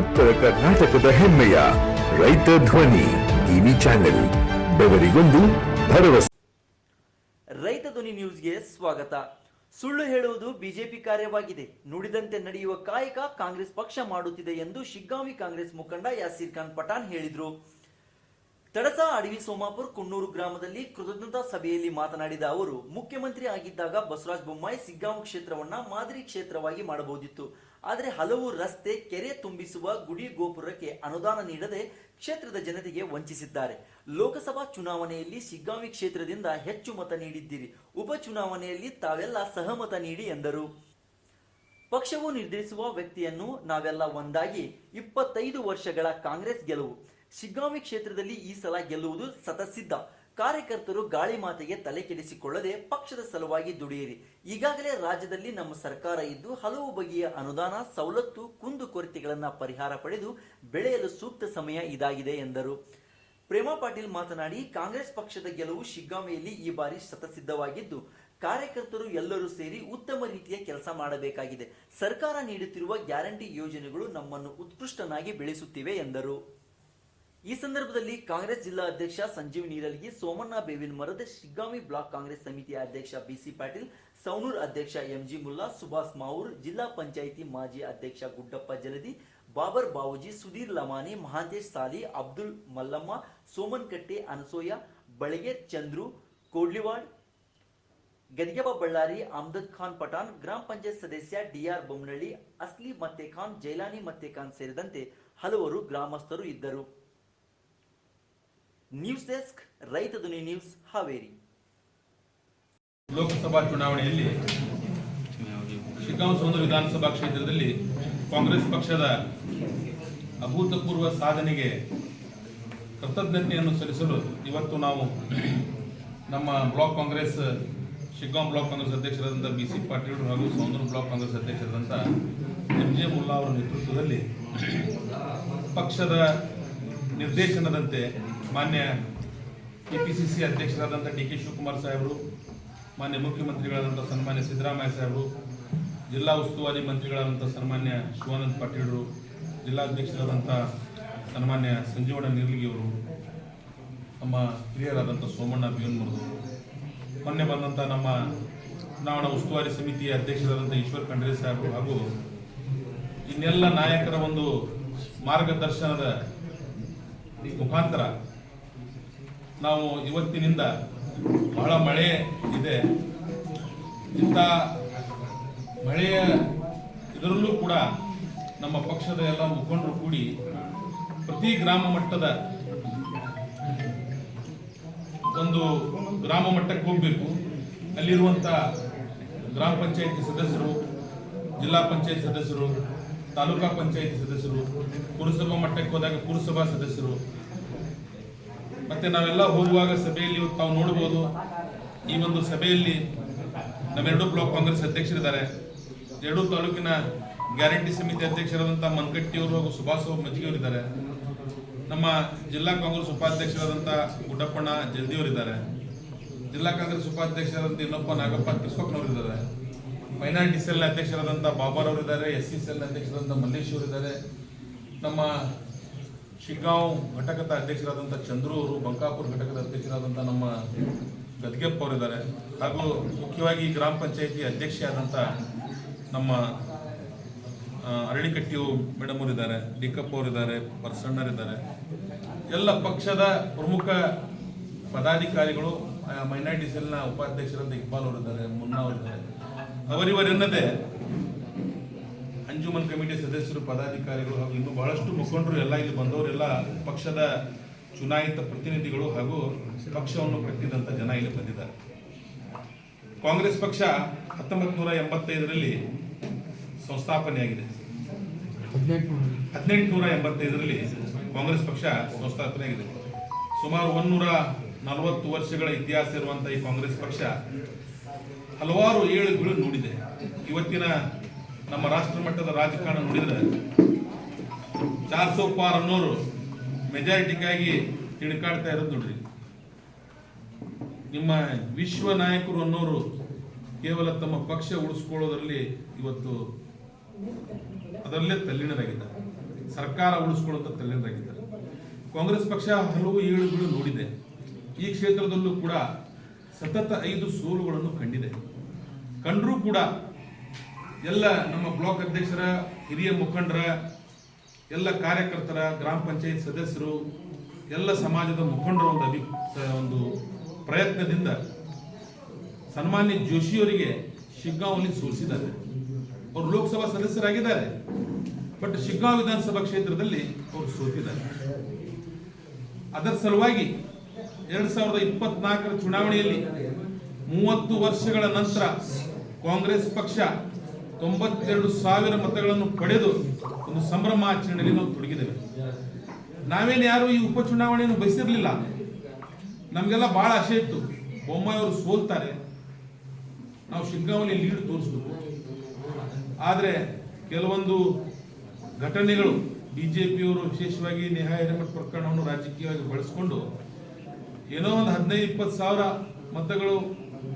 ಉತ್ತರ ಕರ್ನಾಟಕದ ಹೆಮ್ಮೆಯ ರೈತ ಧ್ವನಿ ಟಿವಿ ಚಾನೆಲ್, ಬೆವರಿಗೊಂದು ಭರವಸೆ. ರೈತ ಧ್ವನಿ ನ್ಯೂಸ್ಗೆ ಸ್ವಾಗತ. ಸುಳ್ಳು ಹೇಳುವುದು ಬಿಜೆಪಿ ಕಾರ್ಯವಾಗಿದೆ. ನುಡಿದಂತೆ ನಡೆಯುವ ಕಾಯಕ ಕಾಂಗ್ರೆಸ್ ಪಕ್ಷ ಮಾಡುತ್ತಿದೆ ಎಂದು ಶಿಗ್ಗಾಂವಿ ಕಾಂಗ್ರೆಸ್ ಮುಖಂಡ ಯಾಸೀರ್ ಖಾನ್ ಪಠಾಣ್ ಹೇಳಿದರು. ತಡಸ, ಅಡವಿ, ಸೋಮಾಪುರ್ ಕುನ್ನೂರು ಗ್ರಾಮದಲ್ಲಿ ಕೃತಜ್ಞತಾ ಸಭೆಯಲ್ಲಿ ಮಾತನಾಡಿದ ಅವರು, ಮುಖ್ಯಮಂತ್ರಿ ಆಗಿದ್ದಾಗ ಬಸವರಾಜ ಬೊಮ್ಮಾಯಿ ಸಿಗ್ಗಾಂವ್ ಕ್ಷೇತ್ರವನ್ನ ಮಾದರಿ ಕ್ಷೇತ್ರವಾಗಿ ಮಾಡಬಹುದಿತ್ತು. ಆದರೆ ಹಲವು ರಸ್ತೆ ಕೆರೆ ತುಂಬಿಸುವ ಗುಡಿ ಗೋಪುರಕ್ಕೆ ಅನುದಾನ ನೀಡದೆ ಕ್ಷೇತ್ರದ ಜನತೆಗೆ ವಂಚಿಸಿದ್ದಾರೆ. ಲೋಕಸಭಾ ಚುನಾವಣೆಯಲ್ಲಿ ಶಿಗ್ಗಾಂವಿ ಕ್ಷೇತ್ರದಿಂದ ಹೆಚ್ಚು ಮತ ನೀಡಿದ್ದೀರಿ. ಉಪಚುನಾವಣೆಯಲ್ಲಿ ತಾವೆಲ್ಲ ಸಹಮತ ನೀಡಿ ಎಂದರು. ಪಕ್ಷವು ನಿರ್ಧರಿಸುವ ವ್ಯಕ್ತಿಯನ್ನು ನಾವೆಲ್ಲ ಒಂದಾಗಿ ಇಪ್ಪತ್ತೈದು ವರ್ಷಗಳ ಕಾಂಗ್ರೆಸ್ ಗೆಲುವು. ಶಿಗ್ಗಾಂವಿ ಕ್ಷೇತ್ರದಲ್ಲಿ ಈ ಸಲ ಗೆಲ್ಲುವುದು ಸತಸಿದ್ಧ ಕಾರ್ಯಕರ್ತರು ಗಾಳಿ ಮಾತಿಗೆ ತಲೆ ಕೆಡಿಸಿಕೊಳ್ಳದೆ ಪಕ್ಷದ ಸಲುವಾಗಿ ದುಡಿಯಿರಿ. ಈಗಾಗಲೇ ರಾಜ್ಯದಲ್ಲಿ ನಮ್ಮ ಸರ್ಕಾರ ಇದ್ದು ಹಲವು ಬಗೆಯ ಅನುದಾನ, ಸವಲತ್ತು, ಕುಂದು ಕೊರತೆಗಳನ್ನು ಪರಿಹಾರ ಪಡೆದು ಬೆಳೆಯಲು ಸೂಕ್ತ ಸಮಯ ಇದಾಗಿದೆ ಎಂದರು. ಪ್ರೇಮಾ ಪಾಟೀಲ್ ಮಾತನಾಡಿ, ಕಾಂಗ್ರೆಸ್ ಪಕ್ಷದ ಗೆಲುವು ಶಿಗ್ಗಾಮೆಯಲ್ಲಿ ಈ ಬಾರಿ ಶತಸಿದ್ಧವಾಗಿದ್ದು, ಕಾರ್ಯಕರ್ತರು ಎಲ್ಲರೂ ಸೇರಿ ಉತ್ತಮ ರೀತಿಯ ಕೆಲಸ ಮಾಡಬೇಕಾಗಿದೆ. ಸರ್ಕಾರ ನೀಡುತ್ತಿರುವ ಗ್ಯಾರಂಟಿ ಯೋಜನೆಗಳು ನಮ್ಮನ್ನು ಉತ್ಕೃಷ್ಟನಾಗಿ ಬೆಳೆಸುತ್ತಿವೆ ಎಂದರು. ಈ ಸಂದರ್ಭದಲ್ಲಿ ಕಾಂಗ್ರೆಸ್ ಜಿಲ್ಲಾ ಅಧ್ಯಕ್ಷ ಸಂಜೀವ್ ನೀರಲ್ಗಿ ಸೋಮಣ್ಣ ಬೇವಿನ ಮರದ ಶಿಗ್ಗಾಮಿ ಬ್ಲಾಕ್ ಕಾಂಗ್ರೆಸ್ ಸಮಿತಿಯ ಅಧ್ಯಕ್ಷ ಬಿಸಿ ಪಾಟೀಲ್, ಸೌನೂರ್ ಅಧ್ಯಕ್ಷ ಎಂಜಿ ಮುಲ್ಲಾ ಸುಭಾಸ್ ಮಾವೂರ್, ಜಿಲ್ಲಾ ಪಂಚಾಯಿತಿ ಮಾಜಿ ಅಧ್ಯಕ್ಷ ಗುಡ್ಡಪ್ಪ ಜಲದಿ, ಬಾಬರ್ ಬಾವುಜಿ, ಸುಧೀರ್ ಲಮಾನಿ ಮಹಾಂತೇಶ್ ಸಾಲಿ, ಅಬ್ದುಲ್ ಮಲ್ಲಮ್ಮ ಸೋಮನ್ ಕಟ್ಟೆ ಅನಸೋಯ ಬಳಗೇರ್ ಚಂದ್ರು ಕೋಡ್ಲಿವಾಡ್ ಗದಿಗೆಬ ಬಳ್ಳಾರಿ ಅಮ್ದದ್ ಖಾನ್ ಪಠಾಣ್, ಗ್ರಾಮ ಪಂಚಾಯತ್ ಸದಸ್ಯ ಡಿಆರ್ ಬೊಮ್ಮನಳ್ಳಿ ಅಸ್ಲಿ ಮತ್ತೆ ಖಾನ್ ಜೈಲಾನಿ ಮತ್ತೆ ಖಾನ್ ಸೇರಿದಂತೆ ಹಲವರು ಗ್ರಾಮಸ್ಥರು ಇದ್ದರು. ನ್ಯೂಸ್ ಡೆಸ್ಕ್, ರೈತ ಧ್ವನಿ ನ್ಯೂಸ್, ಹಾವೇರಿ. ಲೋಕಸಭಾ ಚುನಾವಣೆಯಲ್ಲಿ ಶಿಗ್ಗಾಂವ್ ಸೋಂದೂರು ವಿಧಾನಸಭಾ ಕ್ಷೇತ್ರದಲ್ಲಿ ಕಾಂಗ್ರೆಸ್ ಪಕ್ಷದ ಅಭೂತಪೂರ್ವ ಸಾಧನೆಗೆ ಕೃತಜ್ಞತೆಯನ್ನು ಸಲ್ಲಿಸಲು ಇವತ್ತು ನಾವು ನಮ್ಮ ಬ್ಲಾಕ್ ಕಾಂಗ್ರೆಸ್, ಶಿಗ್ಗಾಂವ್ ಬ್ಲಾಕ್ ಕಾಂಗ್ರೆಸ್ ಅಧ್ಯಕ್ಷರಾದಂಥ ಬಿ ಸಿ ಪಾಟೀಲ್ ಹಾಗೂ ಸೌಂದೂರು ಬ್ಲಾಕ್ ಕಾಂಗ್ರೆಸ್ ಅಧ್ಯಕ್ಷರಾದಂಥ ಎಂ ಜೆ ಮುಲ್ಲಾ ಅವರ ನೇತೃತ್ವದಲ್ಲಿ ಪಕ್ಷದ ನಿರ್ದೇಶನದಂತೆ ಮಾನ್ಯ ಕೆ ಪಿ ಸಿ ಸಿ ಅಧ್ಯಕ್ಷರಾದಂಥ ಡಿ ಕೆ ಶಿವಕುಮಾರ್ ಸಾಹೇಬರು, ಮಾನ್ಯ ಮುಖ್ಯಮಂತ್ರಿಗಳಾದಂಥ ಸನ್ಮಾನ್ಯ ಸಿದ್ದರಾಮಯ್ಯ ಸಾಹೇಬರು, ಜಿಲ್ಲಾ ಉಸ್ತುವಾರಿ ಮಂತ್ರಿಗಳಾದಂಥ ಸನ್ಮಾನ್ಯ ಶಿವಾನಂದ ಪಾಟೀಲರು ಜಿಲ್ಲಾಧ್ಯಕ್ಷರಾದಂಥ ಸನ್ಮಾನ್ಯ ಸಂಜೀವಣ್ಣ ನಿರ್ಲಿಗಿಯವರು ನಮ್ಮ ಹಿರಿಯರಾದಂಥ ಸೋಮಣ್ಣ ಬಿಯನ್ಮುರ್ದು ಮೊನ್ನೆ ಬಂದಂಥ ನಮ್ಮ ಚುನಾವಣಾ ಉಸ್ತುವಾರಿ ಸಮಿತಿಯ ಅಧ್ಯಕ್ಷರಾದಂಥ ಈಶ್ವರ್ ಖಂಡ್ರೆ ಸಾಹೇಬರು ಹಾಗೂ ಇನ್ನೆಲ್ಲ ನಾಯಕರ ಒಂದು ಮಾರ್ಗದರ್ಶನದ ಮುಖಾಂತರ ನಾವು ಇವತ್ತಿನಿಂದ ಬಹಳ ಮಳೆ ಇದೆ. ಇಂಥ ಮಳೆಯ ಇದರಲ್ಲೂ ಕೂಡ ನಮ್ಮ ಪಕ್ಷದ ಎಲ್ಲ ಮುಖಂಡರು ಕೂಡಿ ಪ್ರತಿ ಗ್ರಾಮ ಮಟ್ಟದ ಒಂದು ಗ್ರಾಮ ಮಟ್ಟಕ್ಕೆ ಹೋಗಬೇಕು. ಅಲ್ಲಿರುವಂಥ ಗ್ರಾಮ ಪಂಚಾಯತಿ ಸದಸ್ಯರು, ಜಿಲ್ಲಾ ಪಂಚಾಯತ್ ಸದಸ್ಯರು, ತಾಲೂಕಾ ಪಂಚಾಯತಿ ಸದಸ್ಯರು, ಪುರಸಭಾ ಮಟ್ಟಕ್ಕೆ ಹೋದಾಗ ಪುರಸಭಾ ಸದಸ್ಯರು ಮತ್ತೆ ನಾವೆಲ್ಲ ಹೋಗುವಾಗ ಸಭೆಯಲ್ಲಿ ತಾವು ನೋಡಬಹುದು, ಈ ಒಂದು ಸಭೆಯಲ್ಲಿ ನಮ್ಮೆರಡು ಬ್ಲಾಕ್ ಕಾಂಗ್ರೆಸ್ ಅಧ್ಯಕ್ಷರಿದ್ದಾರೆ. ಎರಡೂ ತಾಲೂಕಿನ ಗ್ಯಾರಂಟಿ ಸಮಿತಿ ಅಧ್ಯಕ್ಷರಾದಂಥ ಮನ್ಕಟ್ಟಿಯವರು ಹಾಗೂ ಸುಭಾಷ್ ಮಜ್ಜಿಗೆಯವರು ಇದ್ದಾರೆ ನಮ್ಮ ಜಿಲ್ಲಾ ಕಾಂಗ್ರೆಸ್ ಉಪಾಧ್ಯಕ್ಷರಾದಂಥ ಗುಡ್ಡಪ್ಪಣ್ಣ ಜಲ್ದಿಯವರಿದ್ದಾರೆ. ಜಿಲ್ಲಾ ಕಾಂಗ್ರೆಸ್ ಉಪಾಧ್ಯಕ್ಷರಾದಂಥ ಇನ್ನೊಬ್ಬ ನಾಗಪ್ಪ ಇದ್ದಾರೆ ಮೈನಾರಿಟಿ ಅಧ್ಯಕ್ಷರಾದಂತಹ ಅಧ್ಯಕ್ಷರಾದಂಥ ಬಾಬಾರ್ ಅವರಿದ್ದಾರೆ ಎಸ್ ಸಿ ಸೆಲ್ ಅಧ್ಯಕ್ಷರಾದಂಥ ಮಲ್ಲೇಶ್ ಅವರಿದ್ದಾರೆ. ನಮ್ಮ ಶಿಗ್ಗಾಂವ್ ಘಟಕದ ಅಧ್ಯಕ್ಷರಾದಂಥ ಚಂದ್ರು ಅವರು ಬಂಕಾಪುರ ಘಟಕದ ಅಧ್ಯಕ್ಷರಾದಂಥ ನಮ್ಮ ಗದ್ಗೆಪ್ಪ ಅವರಿದ್ದಾರೆ. ಹಾಗೂ ಮುಖ್ಯವಾಗಿ ಗ್ರಾಮ ಪಂಚಾಯಿತಿ ಅಧ್ಯಕ್ಷೆಯಾದಂಥ ನಮ್ಮ ಅರಳಿಕಟ್ಟಿ ಮೇಡಮ್ ಅವರಿದ್ದಾರೆ, ಡಿಕಪ್ಪ ಅವರಿದ್ದಾರೆ ಪರ್ಸಣ್ಣರಿದ್ದಾರೆ ಎಲ್ಲ ಪಕ್ಷದ ಪ್ರಮುಖ ಪದಾಧಿಕಾರಿಗಳು ಮೈನಾರಿಟಿ ಸೆಲ್ನ ಉಪಾಧ್ಯಕ್ಷರಂತ ಇಕ್ಬಾಲ್ ಅವರಿದ್ದಾರೆ, ಮುನ್ನಾ ಅವರಿದ್ದಾರೆ. ಅವರಿವರೆನ್ನದೇ ಅಂಜುಮನ್ ಕಮಿಟಿ ಸದಸ್ಯರು, ಪದಾಧಿಕಾರಿಗಳು ಹಾಗೂ ಇನ್ನೂ ಬಹಳಷ್ಟು ಮುಖಂಡರು ಎಲ್ಲ ಇಲ್ಲಿ ಬಂದವರೆಲ್ಲ ಪಕ್ಷದ ಚುನಾಯಿತ ಪ್ರತಿನಿಧಿಗಳು ಹಾಗೂ ಪಕ್ಷವನ್ನು ಕಟ್ಟಿದಂಥ ಜನ ಇಲ್ಲಿ ಬಂದಿದ್ದಾರೆ. ಕಾಂಗ್ರೆಸ್ ಪಕ್ಷ ಹತ್ತೊಂಬತ್ತು ನೂರ ಎಂಬತ್ತೈದರಲ್ಲಿ ಸಂಸ್ಥಾಪನೆಯಾಗಿದೆ. ಹದಿನೆಂಟುನೂರ ಎಂಬತ್ತೈದರಲ್ಲಿ ಕಾಂಗ್ರೆಸ್ ಪಕ್ಷ ಸಂಸ್ಥಾಪನೆಯಾಗಿದೆ. ಸುಮಾರು ಒಂದೂರ ನಲವತ್ತು ವರ್ಷಗಳ ಇತಿಹಾಸ ಇರುವಂಥ ಈ ಕಾಂಗ್ರೆಸ್ ಪಕ್ಷ ಹಲವಾರು ಏಳುಗಳು ನೋಡಿದೆ. ಇವತ್ತಿನ ನಮ್ಮ ರಾಷ್ಟ್ರ ಮಟ್ಟದ ರಾಜಕಾರಣ ನೋಡಿದ್ರೆ ಚಾರ್ ಸೋ ಪಾರ್ ಅನ್ನೋರು ಮೆಜಾರಿಟಿಗಾಗಿ ತಿಣಕಾಡ್ತಾ ಇರೋದು ನೋಡ್ರಿ. ನಿಮ್ಮ ವಿಶ್ವ ನಾಯಕರು ಅನ್ನೋರು ಕೇವಲ ತಮ್ಮ ಪಕ್ಷ ಉಳಿಸ್ಕೊಳ್ಳೋದ್ರಲ್ಲಿ ಇವತ್ತು ಅದರಲ್ಲೇ ತಲ್ಲೀನರಾಗಿದ್ದಾರೆ. ಸರ್ಕಾರ ಉಳಿಸ್ಕೊಳ್ಳುವಂತ ತಲ್ಲೀನರಾಗಿದ್ದಾರೆ. ಕಾಂಗ್ರೆಸ್ ಪಕ್ಷ ಹಲವು ಏಳುಗಳು ನೋಡಿದೆ. ಈ ಕ್ಷೇತ್ರದಲ್ಲೂ ಕೂಡ ಸತತ ಐದು ಸೋಲುಗಳನ್ನು ಕಂಡಿದೆ. ಕಂಡರೂ ಕೂಡ ಎಲ್ಲ ನಮ್ಮ ಬ್ಲಾಕ್ ಅಧ್ಯಕ್ಷರ, ಹಿರಿಯ ಮುಖಂಡರ, ಎಲ್ಲ ಕಾರ್ಯಕರ್ತರ, ಗ್ರಾಮ ಪಂಚಾಯತ್ ಸದಸ್ಯರು, ಎಲ್ಲ ಸಮಾಜದ ಮುಖಂಡರ ಒಂದು ಅಭಿ ಒಂದು ಪ್ರಯತ್ನದಿಂದ ಸನ್ಮಾನ್ಯ ಜೋಶಿಯವರಿಗೆ ಶಿಗ್ಗಾಂವಲ್ಲಿ ಸೋಲಿಸಿದ್ದಾರೆ. ಅವರು ಲೋಕಸಭಾ ಸದಸ್ಯರಾಗಿದ್ದಾರೆ, ಬಟ್ ಶಿಗ್ಗಾಂವ್ ವಿಧಾನಸಭಾ ಕ್ಷೇತ್ರದಲ್ಲಿ ಅವರು ಸೋತಿದ್ದಾರೆ. ಅದರ ಸಲುವಾಗಿ ಎರಡ್ ಸಾವಿರದ ಇಪ್ಪತ್ನಾಲ್ಕರ ಚುನಾವಣೆಯಲ್ಲಿ ಮೂವತ್ತು ವರ್ಷಗಳ ನಂತರ ಕಾಂಗ್ರೆಸ್ ಪಕ್ಷ ತೊಂಬತ್ತೆರಡು ಸಾವಿರ ಮತಗಳನ್ನು ಪಡೆದು ಒಂದು ಸಂಭ್ರಮಾಚರಣೆಯಲ್ಲಿ ನಾವು ತೊಡಗಿದ್ದೇವೆ. ನಾವೇನು ಯಾರು ಈ ಉಪಚುನಾವಣೆಯನ್ನು ಬಯಸಿರ್ಲಿಲ್ಲ? ನಮಗೆಲ್ಲ ಬಹಳ ಆಸೆ ಇತ್ತು. ಬೊಮ್ಮಾಯಿಯವರು ಸೋಲ್ತಾರೆ. ನಾವು ಶಿಗ್ಗಾಂವಲ್ಲಿ ಲೀಡ್ ತೋರಿಸ್ಬೇಕು. ಆದರೆ ಕೆಲವೊಂದು ಘಟನೆಗಳು ಬಿಜೆಪಿಯವರು ವಿಶೇಷವಾಗಿ ನೇಹಾ ಹಿರೇಮಠ ಪ್ರಕರಣವನ್ನು ರಾಜಕೀಯವಾಗಿ ಬಳಸಿಕೊಂಡು ಏನೋ ಒಂದು ಹದಿನೈದು, ಇಪ್ಪತ್ತು ಸಾವಿರ ಮತಗಳು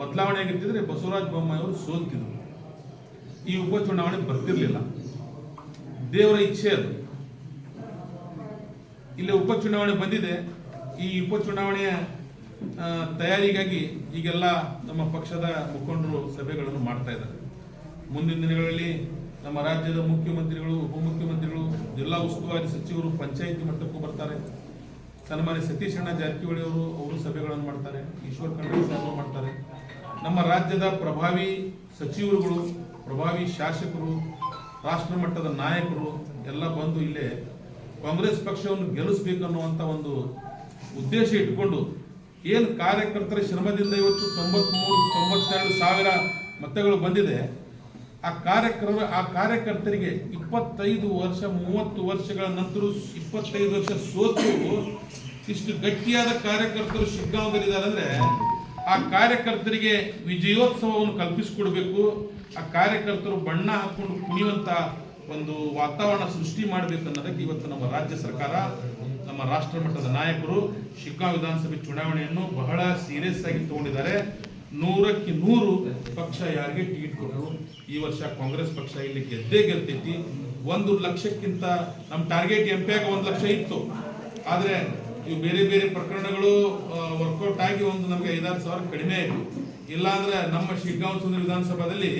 ಬದಲಾವಣೆ ಆಗಿರ್ತಿದ್ರೆ ಬಸವರಾಜ ಬೊಮ್ಮಾಯಿ ಅವರು ಸೋಲ್ತಿದ್ರು. ಈ ಉಪಚುನಾವಣೆ ಬರ್ತಿರ್ಲಿಲ್ಲ. ದೇವರ ಇಚ್ಛೆ ಅದು. ಇಲ್ಲಿ ಉಪಚುನಾವಣೆ ಬಂದಿದೆ. ಈ ಉಪಚುನಾವಣೆಯ ತಯಾರಿಗಾಗಿ ಈಗೆಲ್ಲ ನಮ್ಮ ಪಕ್ಷದ ಮುಖಂಡರು ಸಭೆಗಳನ್ನು ಮಾಡ್ತಾ ಇದ್ದಾರೆ. ಮುಂದಿನ ದಿನಗಳಲ್ಲಿ ನಮ್ಮ ರಾಜ್ಯದ ಮುಖ್ಯಮಂತ್ರಿಗಳು, ಉಪಮುಖ್ಯಮಂತ್ರಿಗಳು, ಜಿಲ್ಲಾ ಉಸ್ತುವಾರಿ ಸಚಿವರು, ಪಂಚಾಯಿತಿ ಮಟ್ಟಕ್ಕೂ ಬರ್ತಾರೆ. ಸನ್ಮಾನ್ಯ ಸತೀಶ್ ಅಣ್ಣ ಜಾರಕಿಹೊಳಿ ಅವರು ಅವರು ಸಭೆಗಳನ್ನು ಮಾಡ್ತಾರೆ. ಈಶ್ವರ್ ಖಂಡ್ರೆ ಮಾಡ್ತಾರೆ. ನಮ್ಮ ರಾಜ್ಯದ ಪ್ರಭಾವಿ ಸಚಿವರುಗಳು ಪ್ರಭಾವಿ ಶಾಸಕರು, ರಾಷ್ಟ್ರ ಮಟ್ಟದ ನಾಯಕರು ಎಲ್ಲ ಬಂದು ಇಲ್ಲೇ ಕಾಂಗ್ರೆಸ್ ಪಕ್ಷವನ್ನು ಗೆಲ್ಲಿಸಬೇಕನ್ನುವಂಥ ಒಂದು ಉದ್ದೇಶ ಇಟ್ಟುಕೊಂಡು ಏನು ಕಾರ್ಯಕರ್ತರ ಶ್ರಮದಿಂದ ಇವತ್ತು ತೊಂಬತ್ಮೂರು, ತೊಂಬತ್ತೆರಡು ಸಾವಿರ ಮತಗಳು ಬಂದಿದೆ. ಆ ಕಾರ್ಯಕ್ರಮ, ಆ ಕಾರ್ಯಕರ್ತರಿಗೆ ಇಪ್ಪತ್ತೈದು ವರ್ಷ, ಮೂವತ್ತು ವರ್ಷಗಳ ನಂತರ ಇಪ್ಪತ್ತೈದು ವರ್ಷ ಸೋತು, ಇಷ್ಟು ಗಟ್ಟಿಯಾದ ಕಾರ್ಯಕರ್ತರು ಶಿಗ್ಗಾಂವದಲ್ಲಿದ್ದಾರೆ ಅಂದ್ರೆ ಆ ಕಾರ್ಯಕರ್ತರಿಗೆ ವಿಜಯೋತ್ಸವವನ್ನು ಕಲ್ಪಿಸಿಕೊಡ್ಬೇಕು. ಆ ಕಾರ್ಯಕರ್ತರು ಬಣ್ಣ ಹಾಕೊಂಡು ಕುಣಿಯುವಂತ ಒಂದು ವಾತಾವರಣ ಸೃಷ್ಟಿ ಮಾಡಬೇಕು ಅನ್ನೋದಕ್ಕೆ ಇವತ್ತು ನಮ್ಮ ರಾಜ್ಯ ಸರ್ಕಾರ, ನಮ್ಮ ರಾಷ್ಟ್ರ ಮಟ್ಟದ ನಾಯಕರು ಶಿಕ್ಕಾ ವಿಧಾನಸಭೆ ಚುನಾವಣೆಯನ್ನು ಬಹಳ ಸೀರಿಯಸ್ ಆಗಿ ತಗೊಂಡಿದ್ದಾರೆ. ನೂರಕ್ಕೆ ನೂರು ಪಕ್ಷ ಯಾರಿಗೆ ಟಿಕೆಟ್ ಕೊಟ್ಟರು. ಈ ವರ್ಷ ಕಾಂಗ್ರೆಸ್ ಪಕ್ಷ ಇಲ್ಲಿ ಗೆದ್ದೇ ಗೆಲ್ತೈತಿ. ಒಂದು ಲಕ್ಷಕ್ಕಿಂತ ನಮ್ಮ ಟಾರ್ಗೆಟ್ ಎಂ ಪಿ ಒಂದು ಲಕ್ಷ ಇತ್ತು. ಆದ್ರೆ ಇವು ಬೇರೆ ಬೇರೆ ಪ್ರಕರಣಗಳು ವರ್ಕೌಟ್ ಆಗಿ ಒಂದು ನಮಗೆ ಐದಾರು ಸಾವಿರ ಕಡಿಮೆ ಆಯಿತು. ಇಲ್ಲಾಂದ್ರೆ ನಮ್ಮ ಶಿಗ್ಗಾಂವ್ ಸುಂದರ ವಿಧಾನಸಭಾದಲ್ಲಿ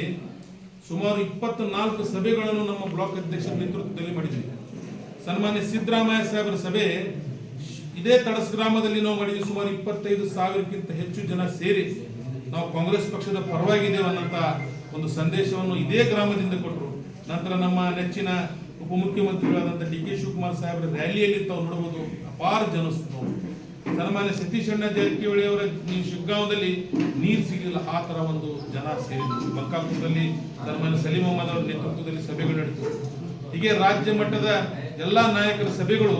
ಸುಮಾರು ಇಪ್ಪತ್ತು ನಾಲ್ಕು ಸಭೆಗಳನ್ನು ನಮ್ಮ ಬ್ಲಾಕ್ ಅಧ್ಯಕ್ಷರ ನೇತೃತ್ವದಲ್ಲಿ ಮಾಡಿದ್ವಿ. ಸನ್ಮಾನ್ಯ ಸಿದ್ದರಾಮಯ್ಯ ಸಾಹೇಬರ ಸಭೆ, ಇದೇ ತಡಸ್ ಗ್ರಾಮದಲ್ಲಿ ನಾವು ಮಾಡಿದ್ವಿ ಸುಮಾರು ಇಪ್ಪತ್ತೈದು ಸಾವಿರಕ್ಕಿಂತ ಹೆಚ್ಚು ಜನ ಸೇರಿ. ನಾವು ಕಾಂಗ್ರೆಸ್ ಪಕ್ಷದ ಪರವಾಗಿದ್ದೇವೆ ಅನ್ನಂತ ಒಂದು ಸಂದೇಶವನ್ನು ಇದೇ ಗ್ರಾಮದಿಂದ ಕೊಟ್ಟರು ನಂತರ ನಮ್ಮ ನೆಚ್ಚಿನ ಉಪಮುಖ್ಯಮಂತ್ರಿಗಳಾದಂಥ ಡಿ ಕೆ ಶಿವಕುಮಾರ್ ಸಾಹೇಬರ ರ್ಯಾಲಿಯಲ್ಲಿ ತಾವು ನೋಡಬಹುದು ಅಪಾರ ಜನಿಸ್ತು ಸನ್ಮಾನ್ಯ ಸತೀಶ್ ಅಣ್ಣ ಜಾರಕಿಹೊಳಿ ಅವರ ನೀವು ಶಿಗ್ಗಾಂವದಲ್ಲಿ ನೀರು ಸಿಗಲಿಲ್ಲ, ಆ ಥರ ಒಂದು ಜನ ಸೇರಿದ್ರು. ಬಂಕಾಪುರದಲ್ಲಿ ಸನ್ಮಾನ್ಯ ಸಲೀಂ ಅಹಮದ್ ಅವರ ನೇತೃತ್ವದಲ್ಲಿ ಸಭೆಗಳು ನಡೆಯಿತು ಹೀಗೆ ರಾಜ್ಯ ಮಟ್ಟದ ಎಲ್ಲಾ ನಾಯಕರ ಸಭೆಗಳು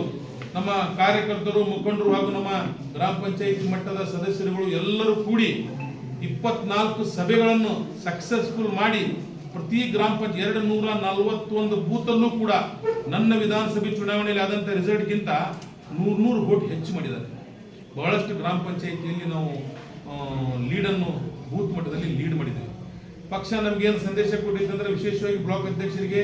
ನಮ್ಮ ಕಾರ್ಯಕರ್ತರು, ಮುಖಂಡರು ಹಾಗೂ ನಮ್ಮ ಗ್ರಾಮ ಪಂಚಾಯಿತಿ ಮಟ್ಟದ ಸದಸ್ಯರುಗಳು ಎಲ್ಲರೂ ಕೂಡಿ ಇಪ್ಪತ್ನಾಲ್ಕು ಸಭೆಗಳನ್ನು ಸಕ್ಸಸ್ಫುಲ್ ಮಾಡಿ, ಪ್ರತಿ ಗ್ರಾಮ ಪಂಚಾಯತ್ ಎರಡು ನೂರ ನಲವತ್ತೊಂದು ಬೂತಲ್ಲೂ ಕೂಡ ನನ್ನ ವಿಧಾನಸಭೆ ಚುನಾವಣೆಯಲ್ಲಿ ಆದಂಥ ರಿಸಲ್ಟ್ಗಿಂತ ನೂರು ಕೋಟಿ ಹೆಚ್ಚು ಮಾಡಿದ್ದಾರೆ. ಬಹಳಷ್ಟು ಗ್ರಾಮ ಪಂಚಾಯಿತಿಯಲ್ಲಿ ನಾವು ಲೀಡನ್ನು ಬೂತ್ ಮಟ್ಟದಲ್ಲಿ ಲೀಡ್ ಮಾಡಿದ್ದೇವೆ. ಪಕ್ಷ ನಮಗೇನು ಸಂದೇಶ ಕೊಟ್ಟಿತ್ತಂದ್ರೆ ವಿಶೇಷವಾಗಿ ಬ್ಲಾಕ್ ಅಧ್ಯಕ್ಷರಿಗೆ